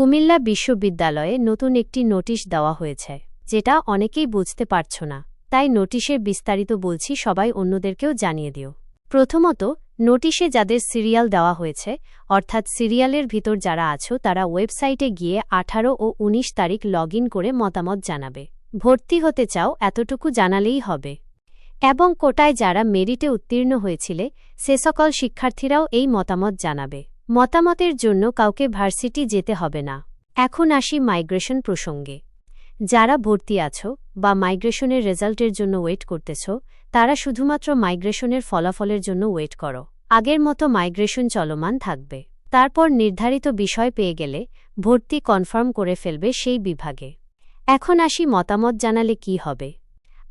কুমিল্লা বিশ্ববিদ্যালয়ে নতুন একটি নোটিশ দেওয়া হয়েছে, যেটা অনেকেই বুঝতে পারছ না। তাই নোটিশের বিস্তারিত বলছি, সবাই অন্যদেরকেও জানিয়ে দিও। প্রথমত, নোটিশে যাদের সিরিয়াল দেওয়া হয়েছে, অর্থাৎ সিরিয়ালের ভিতর যারা আছো, তারা ওয়েবসাইটে গিয়ে আঠারো ও ১৯ তারিখ লগ করে মতামত জানাবে। ভর্তি হতে চাও, এতটুকু জানালেই হবে। এবং কোটায় যারা মেরিটে উত্তীর্ণ হয়েছিলে, সে সকল শিক্ষার্থীরাও এই মতামত জানাবে। মতামতের জন্য কাউকে ভার্সিটি যেতে হবে না। এখন আসি মাইগ্রেশন প্রসঙ্গে। যারা ভর্তি আছো বা মাইগ্রেশনের রেজাল্টের জন্য ওয়েট করতেছ, তারা শুধুমাত্র মাইগ্রেশনের ফলাফলের জন্য ওয়েট করো। আগের মতো মাইগ্রেশন চলমান থাকবে। তারপর নির্ধারিত বিষয় পেয়ে গেলে ভর্তি কনফার্ম করে ফেলবে সেই বিভাগে। এখন আসি মতামত জানালে কি হবে।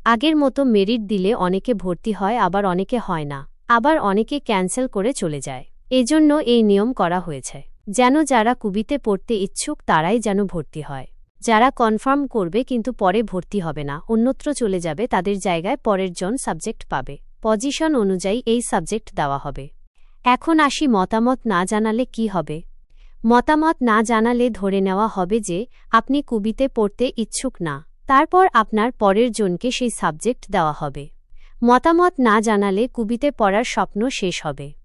আগের মতো মেরিট দিলে অনেকে ভর্তি হয়, আবার অনেকে হয় না। আবার অনেকে ক্যান্সেল করে চলে যায়। এজন্য এই নিয়ম করা হয়েছে। যেন যারা কুবিতে পড়তে ইচ্ছুক তারাই যেন ভর্তি হয়। যারা কনফার্ম করবে কিন্তু পরে ভর্তি হবে না, অন্যত্র চলে যাবে, তাদের জায়গায় পরের জন সাবজেক্ট পাবে। পজিশন অনুযায়ী এই সাবজেক্ট দেওয়া হবে। এখন আসি মতামত না জানালে কি হবে? মতামত না জানালে ধরে নেওয়া হবে যে, আপনি কুবিতে পড়তে ইচ্ছুক না। তারপর আপনার পরের জনকে সেই সাবজেক্ট দেওয়া হবে। মতামত না জানালে কুবিতে পড়ার স্বপ্ন শেষ হবে।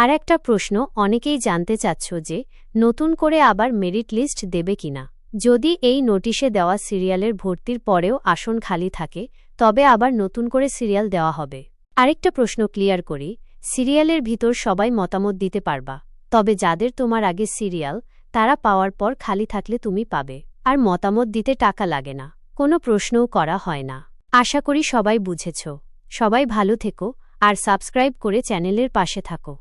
আর একটা প্রশ্ন অনেকেই জানতে চাচ্ছ যে, নতুন করে আবার মেরিট লিস্ট দেবে কিনা যদি এই নোটিশে দেওয়া সিরিয়ালের ভর্তির পরেও আসন খালি থাকে, তবে আবার নতুন করে সিরিয়াল দেওয়া হবে। আরেকটা প্রশ্ন ক্লিয়ার করি, সিরিয়ালের ভিতর সবাই মতামত দিতে পারবা, তবে যাদের তোমার আগে সিরিয়াল, তারা পাওয়ার পর খালি থাকলে তুমি পাবে, আর মতামত দিতে টাকা লাগে না, কোনো প্রশ্নও করা হয় না। আশা করি সবাই বুঝেছ। সবাই ভালো থেকো, আর সাবস্ক্রাইব করে চ্যানেলের পাশে থাকো।